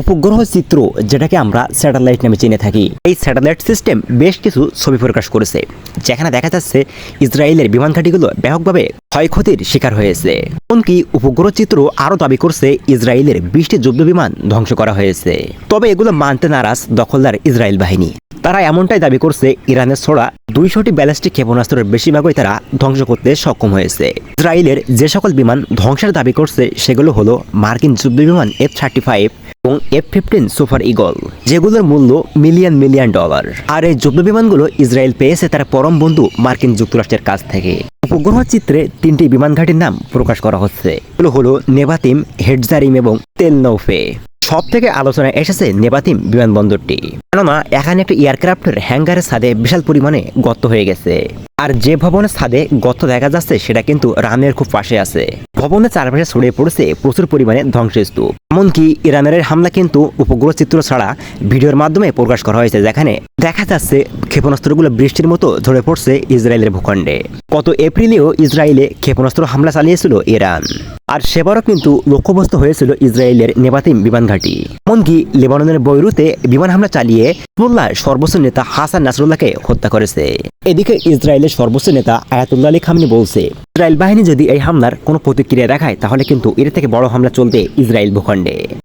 উপগ্রহ চিত্র যেটাকে আমরা স্যাটেলাইট নামে চিনে থাকি। এই স্যাটেলাইট সিস্টেম বেশ কিছু ছবি প্রকাশ করেছে, যেখানে দেখা যাচ্ছে ইসরায়েলের বিমান ঘাঁটিগুলো ব্যাপকভাবে ক্ষয়ক্ষতির শিকার হয়েছে। এমনকি উপগ্রহ চিত্র আরও দাবি করছে ইসরায়েলের বিশটি যুদ্ধ বিমান ধ্বংস করা হয়েছে। তবে এগুলো মানতে নারাজ দখলদার ইসরায়েল বাহিনী। তারা এমনটাই দাবি করছে, ইরানের ছোড়া দুইশোটি ব্যালিস্টিক ক্ষেপণাস্ত্রের বেশিরভাগই তারা ধ্বংস করতে সক্ষম হয়েছে। ইসরায়েলের যে সকল বিমান ধ্বংসের দাবি করছে, সেগুলো হলো মার্কিন যুদ্ধ বিমান এফ থার্টি ফাইভ এবং এফ ফিফটিন সুপার ইগল যেগুলোর মূল্য মিলিয়ন মিলিয়ন ডলার। আর এই যুদ্ধ বিমানগুলো ইসরায়েল পেয়েছে তার পরম বন্ধু মার্কিন যুক্তরাষ্ট্রের কাছ থেকে। উপগ্রহ চিত্রে তিনটি বিমান ঘাঁটির নাম প্রকাশ করা হচ্ছে। এগুলো হলো নেভাতিম, হেডজারিম এবং তেলনৌফে সব থেকে আলোচনায় এসেছে নেপাতিম বিমানবন্দরটি। কেননা, এখানে একটি এয়ারক্রাফটের হ্যাঙ্গারের ছাদে বিশাল পরিমাণে গর্ত হয়ে গেছে। আর যে ভবনের ছাদে গর্ত দেখা যাচ্ছে, সেটা কিন্তু রানের খুব পাশে আছে। ভবনের চারপাশে ছড়িয়ে পড়েছে প্রচুর পরিমাণে ধ্বংসস্তূপ। এমনকি ইরানের হামলা কিন্তু উপগ্রহ চিত্র ছাড়া ভিডিওর মাধ্যমে প্রকাশ করা হয়েছে। যেখানে দেখা যাচ্ছে ক্ষেপণাস্ত্রগুলো বৃষ্টির মতো ঝরে পড়ছে ইসরায়েলের ভূখণ্ডে। গত এপ্রিলেও ইসরায়েলে ক্ষেপণাস্ত্র হামলা চালিয়েছিল ইরান। আর সেবারও কিন্তু লক্ষ্যবস্তু হয়েছিল ইসরায়েলের নেবাতিম বিমান ঘাঁটি এমনকি লেবাননের বৈরুতে বিমান হামলা চালিয়ে হিজবুল্লাহ সর্বোচ্চ নেতা হাসান নাসরুল্লাহকে হত্যা করেছে। এদিকে ইসরায়েলের সর্বোচ্চ নেতা আয়াতুল্লাহ আলী খামনি বলছে, ইসরায়েল বাহিনী যদি এই হামলার কোনো প্রতিক্রিয়া দেখায়, তাহলে কিন্তু এর থেকে বড় হামলা চলবে ইসরায়েল ভূখণ্ডে।